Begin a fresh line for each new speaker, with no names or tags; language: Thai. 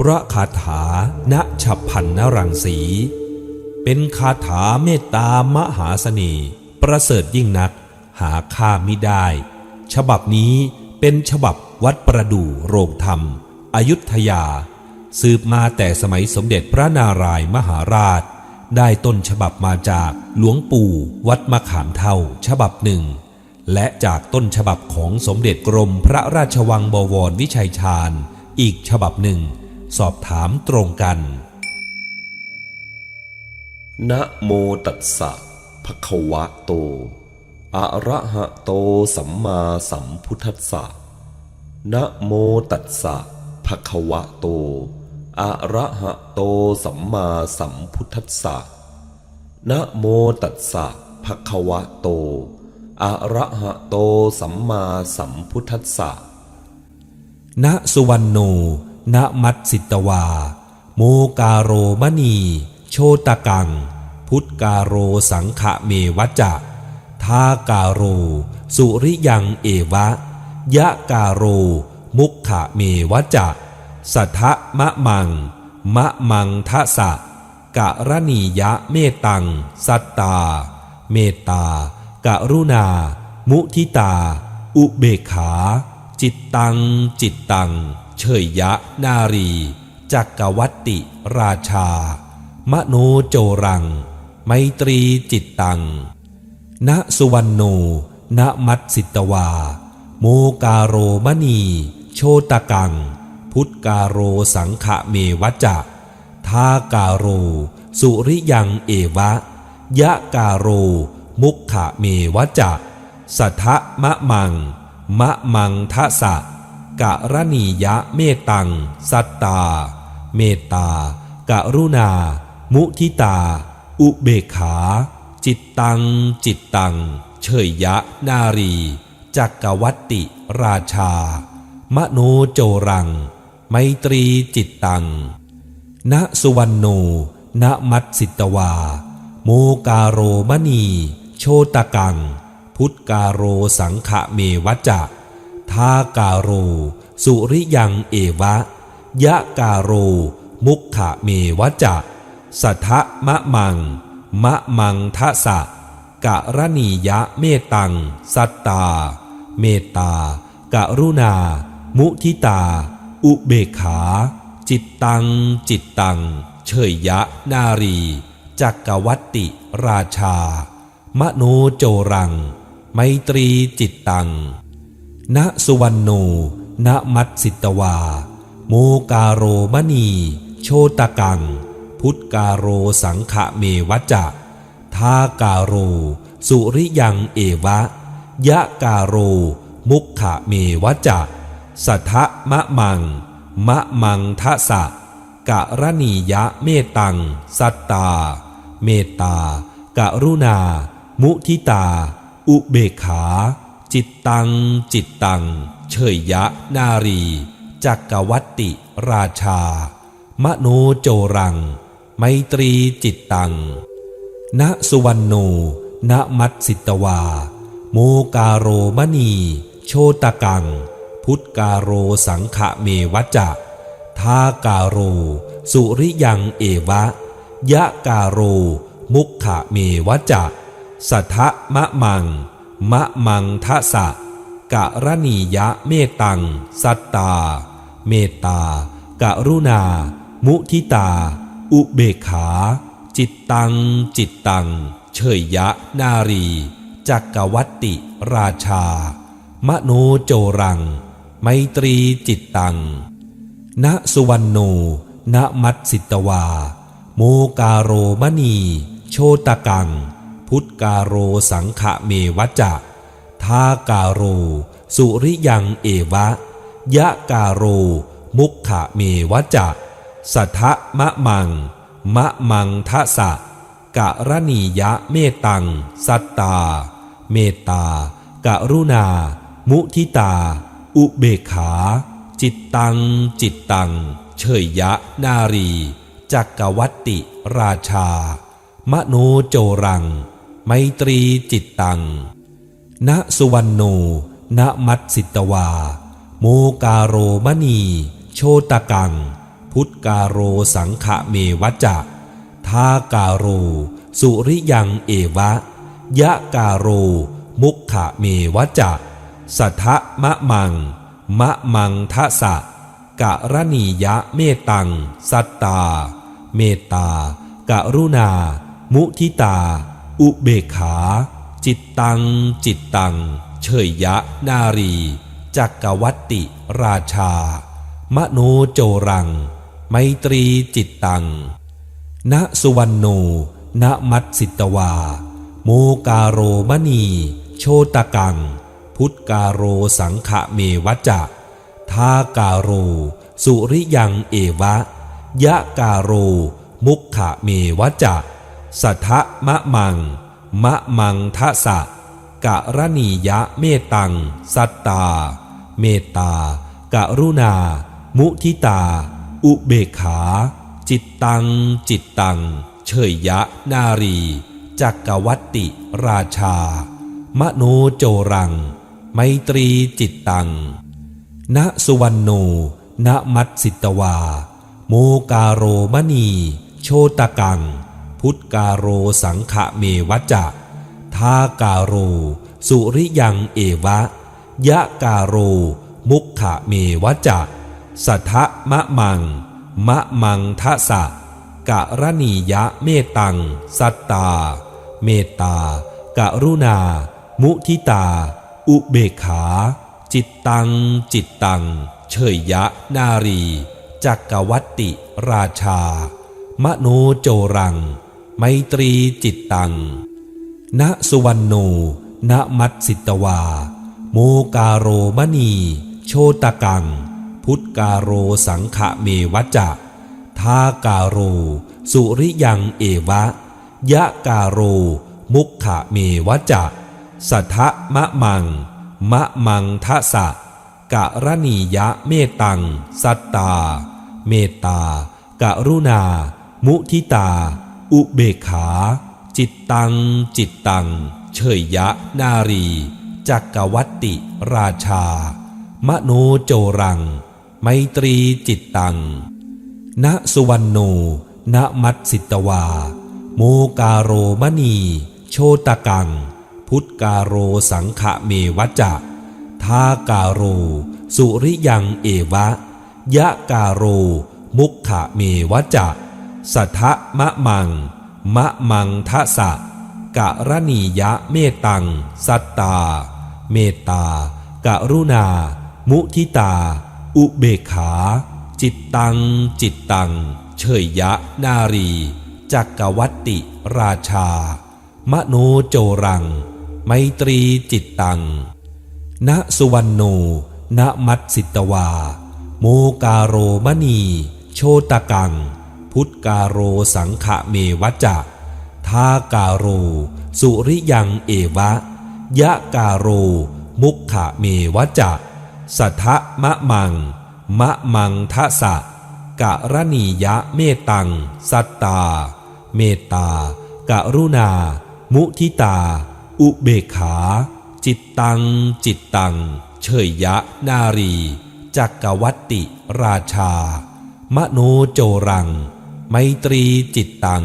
พระคาถาณฉับพันนรังสี เป็นคาถาเมตตามหาเสน่ห์ประเสริฐยิ่งนัก หาค่ามิได้ ฉบับนี้เป็นฉบับวัดประดู่โรงธรรม อยุธยา สืบมาแต่สมัยสมเด็จพระนารายมหาราช ได้ต้นฉบับมาจากหลวงปู่วัดมะขามเท่าฉบับหนึ่ง และจากต้นฉบับของสมเด็จกรมพระราชวังบวรวิชัยชาญ อีกฉบับหนึ่ง สอบถามตรงกัน
นะโมตัสสะภะคะวะโต อะระหะโตสัมมาสัมพุทธัสสะ นะโมตัสสะภะคะวะโต อะระหะโตสัมมาสัมพุทธัสสะ นะโมตัสสะภะคะวะโต อะระหะโตสัมมาสัมพุทธัสสะ
ณสุวรรณโน ณมัตสิตวา โมกาโรมณี โชตกัง พุทธกาโรสังขะเมวัจจะทากาโร สุริยังเอวะ ยะกาโร มุขขะเมวัจจะสัทธะมะมัง มะมังทะสะกะรณียะเมตัง สัตตา เมตตากะรุณา มุทิตา อุเบขา จิตตัง จิตตัง เฉยยะนารี จักกวัตติ ราชา มโนโจรัง ไมตรีจิตตัง ณสุวรรณโน ณมัตสิตวา โมกาโรมณี โชตกัง พุทธกาโรสังขะเมวัจจะทากาโร สุริยังเอวะ ยะกาโร มุขะเมวัจจะสัทธะมะมัง มะมังทะสะ กะรณียะเมตตัง สัตตา เมตตากรุณา มุทิตา อุเบกขา จิตตัง จิตตัง เฉยยะ นารี จักกวัตติ ราชา มโนโจรัง ไมตรีจิตตัง ณสุวรรณโน ณมัตสิตวา โมกาโรมณี โชตกัง พุทธกาโรสังขะเมวัจจะ ทากาโร สุริยังเอวะ ยะกาโร มุขะเมวัจะสัทธะมะมัง มะมังทะสะกะรณียะเมตัง สัตตา เมตตากะรุณา มุทิตา อุเบกขา จิตตัง จิตตัง เฉยยะนารี จักกวัตติราชา มโนโจรัง ไมตรีจิตตัง ณสุวรรณโนณมัตสิตวา โมกาโรมณี โชตกัง พุทธกาโรสังขะเมวัจจะทากาโร สุริยังเอวะ ยะกาโร มุขขะเมวัจจะสัทธะมะมัง มะมังทะสะกะรณียะเมตัง สัตตา เมตตากะรุณา มุทิตา อุเบขา จิตตัง จิตตัง เฉยยะ นารี จักกวัตติ ราชา มโนโจรัง ไมตรีจิตตัง ณสุวรรณโนณมัตสิตวา โมกาโรมณี โชตกัง พุทธกาโรสังขะเมวัจจะทากาโร สุริยังเอวะ ยะกาโร มุขะเมวัจจะ สัทธะมะมัง มะมังทะสะกะรณียะเมตัง สัตตา เมตตา กะรุณา มุทิตา อุเบกขา จิตตัง จิตตัง เฉยยะนารี จักกวัตติ ราชา มโนโจรัง ไมตรีจิตตัง ณสุวรรณโนณมัตสิตวา โมกาโรมณี โชตกัง พุทธกาโรสังขะเมวัจจะทากาโร สุริยังเอวะ ยะกาโร มุขขะเมวัจจะสัทธะมะมัง มะมังทะสะกะรณียะเมตัง สัตตา เมตตากะรุณา มุทิตา อุเบกขา จิตตัง จิตตัง เฉยยะ นารี จักกวัตติ ราชามโนโจรัง ไมตรีจิตตัง ณสุวรรณโน ณมัตสิตวา โมกาโรมณี โชตกัง พุทธกาโรสังขะเมวัจจะทากาโร สุริยังเอวะ ยะกาโร มุขขะเมวัจจะสัทธะมะมัง มะมังทะสะกะรณียะเมตัง สัตตา เมตตากะรุณา มุทิตา อุเบกขา จิตตัง จิตตัง เฉยยะ นารี จักกวัตติ ราชา มโนโจรัง ไมตรีจิตตัง ณสุวรรณโนณมัตสิตวา โมกาโรมณี โชตกัง พุทธกาโรสังขะเมวัจจะทากาโร สุริยังเอวะ ยะกาโร มุขะเมวัจจะ สัทธะมะมัง มะมังทะสะกะรณียะเมตัง สัตตา เมตตากะรุณา มุทิตา อุเบกขา จิตตัง จิตตัง เฉยยะนารี จักกวัตติราชา มโนโจรัง ไมตรีจิตตัง ณสุวรรณโนณมัตสิตวา โมกาโรมณี โชตกัง พุทธกาโรสังขะเมวัจจะทากาโร สุริยังเอวะ ยะกาโร มุขขะเมวัจจะสัทธะมะมัง มะมังทะสะกะรณียะเมตัง สัตตา เมตตากะรุณา มุทิตา อุเบกขา จิตตัง จิตตัง เฉยยะนารี จักกวัตติ ราชามโนโจรัง ไมตรีจิตตัง ณสุวรรณโน ณมัตสิตวา โมกาโรมณี โชตกัง พุทธกาโรสังขะเมวัจจะทากาโร สุริยังเอวะ ยะกาโร มุขะเมวัจจะสัทธะมะมัง มะมังทะสะกะรณียะเมตัง สัตตา เมตตากะรุณา มุทิตา อุเบขา จิตตัง จิตตัง เฉยยะ นารี จักกวัตติ ราชา มโนโจรัง ไมตรีจิตตัง ณสุวรรณโน ณมัตสิตวา โมกาโรมณี โชตกัง พุทธกาโรสังขะเมวัจจะทากาโร สุริยังเอวะ ยะกาโร มุขะเมวัจจะ สัทธะมะมัง มะมังทะสะกะรณียะเมตัง สัตตา เมตตากะรุณา มุทิตา อุเบกขา จิตตัง จิตตัง เฉยยะนารี จักกวัตติราชา มโนโจรัง ไมตรีจิตตัง ณสุวรรณโนณมัตสิตวา โมกาโรมณี โชตกัง พุทธกาโรสังขะเมวัจจะทากาโร สุริยังเอวะ ยะกาโร มุขขะเมวัจจะสัทธะมะมัง มะมังทะสะกะรณียะเมตัง สัตตา เมตตากะรุณา มุทิตา อุเบขา จิตตัง จิตตัง เฉยยะนารี จักกวัตติ ราชามโนโจรัง ไมตรีจิตตัง